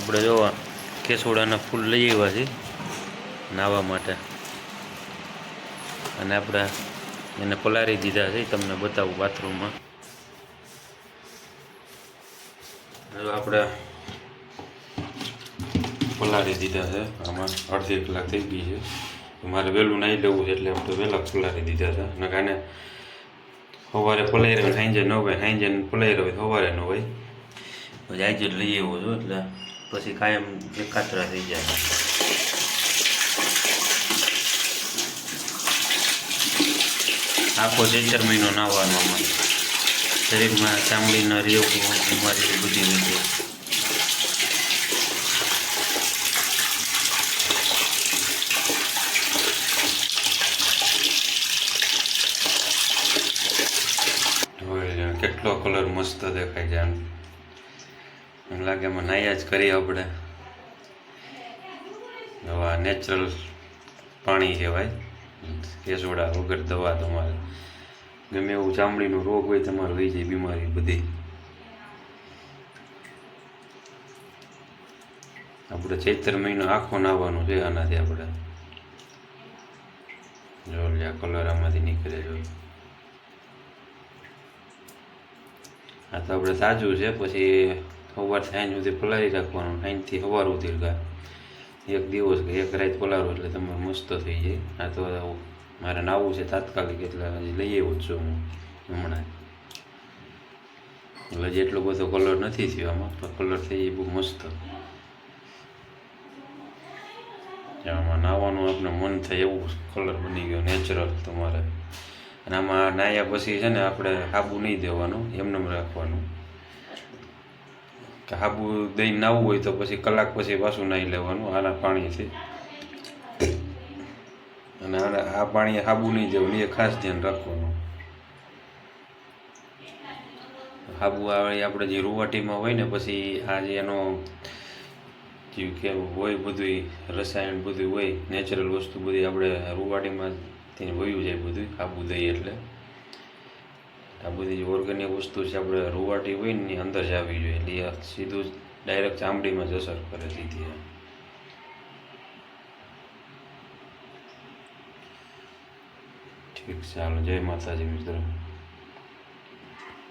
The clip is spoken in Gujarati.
આપણે જોવા કેસોડાના ફૂલ લઈ આવ્યા છીએ નાહવા માટે. અને આપણે એને પલારી દીધા છે, તમને બતાવું બાથરૂમમાં. આપણે પલારી દીધા છે, આમાં અડધી કલાક થઈ ગઈ છે. મારે વહેલું નાહી લેવું છે, એટલે આપણે વહેલા પલારી દીધા હતા અને કારણે સવારે પલાઈ રહ્યો સાંજે ન હોય, સાંજે પલાઈ રહ્યો સવારે ન હોય. પછી આજે લઈ આવ્યો છું, એટલે પછી કાયમ એકાત્ર થઈ જાય. આખો ચેચર મહિનો નાહવાનો અમારે. શરીરમાં ચામડીના રેવું બીમારી બધી રીતે. કેટલો કલર મસ્ત દેખાય છે લાગે એમાં નાયા જ કરીએ આપણે. દવા નેચરલ પાણી કહેવાય. કેસોડા વગર દવા તમારે. ગમે એવું ચામડીનો રોગ હોય તમારે હોય જાય બીમારી બધી. આપણે ચૈત્ર મહિનો આખો નાવાનો છે આનાથી આપણે. જો કલર આમાંથી નીકળે જો. આ તો આપણે સાચું છે, પછી સવાર સાંજ સુધી પલાળી રાખવાનું, સાંજથી સવાર સુધી ગાય એક દિવસ કે એક રાત પલાળો એટલે તમારે મસ્ત થઈ જાય. આ તો મારે નાવું છે તાત્કાલિક, એટલે હજી લઈ આવ્યો જ છું હું હમણાં. એટલે હજી એટલો બધો કલર નથી થયો આમાં, પણ કલર થઈ જાય બહુ મસ્ત. આમાં નાવાનું આપણે મન થાય એવું કલર બની ગયો નેચરલ તમારે. અને આમાં નાહ્યા પછી છે ને આપણે સાબુ નહીં દેવાનું, એમને એમ રાખવાનું. કે સાબુ દહીં નાવું હોય તો પછી કલાક પછી પાછું નાહી લેવાનું, આના પાણીથી. અને આના આ પાણી હાબુ નહીં જવું એ ખાસ ધ્યાન રાખવાનું. હાબુ આવે આપણે જે રૂવાટીમાં હોય ને પછી આ જે એનો જે કેવું હોય બધું રસાયણ બધું હોય નેચરલ વસ્તુ બધી આપણે રૂવાટીમાં તેને વયું જાય બધું હાબુ દહીં એટલે. આ બધી ઓર્ગેનિક વસ્તુ છે, આપણે રૂવાટી હોય ને અંદર જ આવી જોઈએ. એટલે આ સીધું જ ડાયરેક્ટ ચામડીમાં જ અસર કરે સીધી ઠીક ચાલો જય માતાજી મિત્રો.